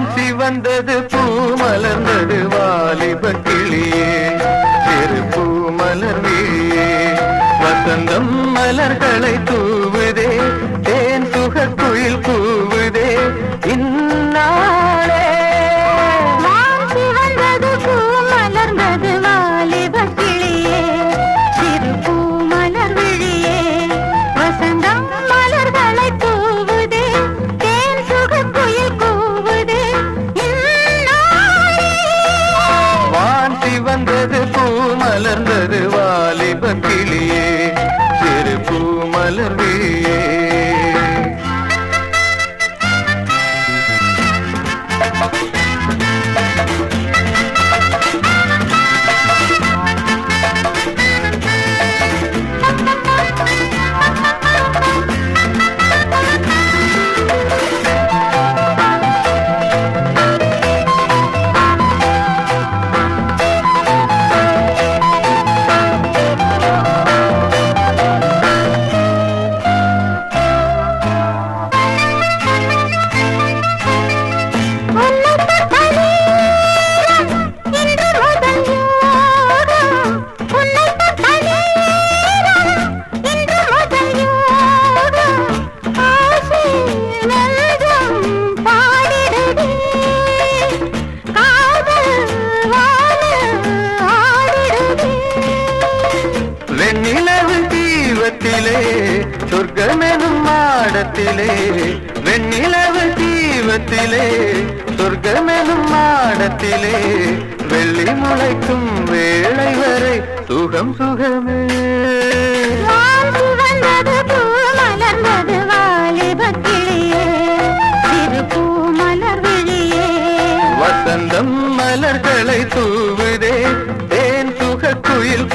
வான் சிவந்தது பூ மலர்ந்தது வாலிப கிளியே சிறு பூ மலர்வியே வசந்தம் மலர்களை தூவுதே. தேன் சுகக்குயில் பூவு மலர்வியே சொர்க்கமெனும் மாடத்திலே வெண்ணிலவு தீவத்திலே சொர்க்கமெனும் மாடத்திலே வெள்ளி முளைக்கும் வேளை வரை சுகம் சுகமே. வசந்தம் மலர்களை தூவுதே தேன் சுக குயில்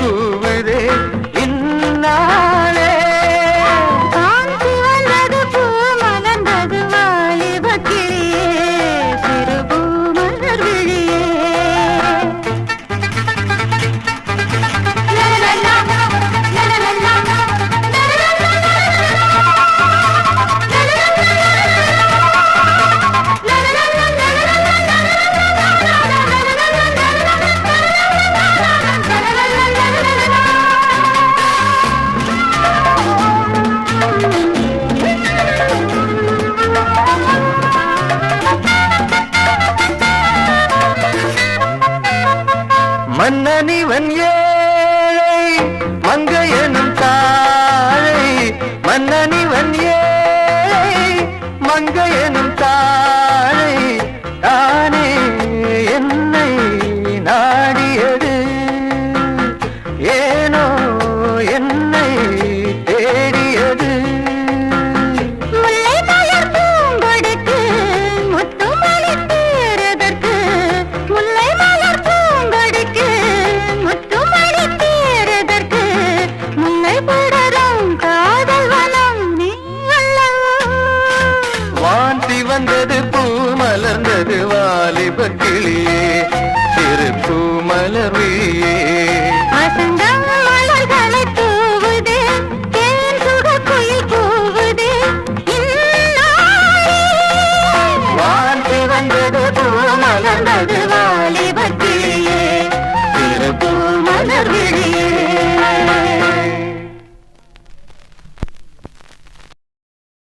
மன்னனிவன் ஏழை மங்கையனும் தாழை. மன்னனிவன் ஏழை மங்கையனும் கிளியே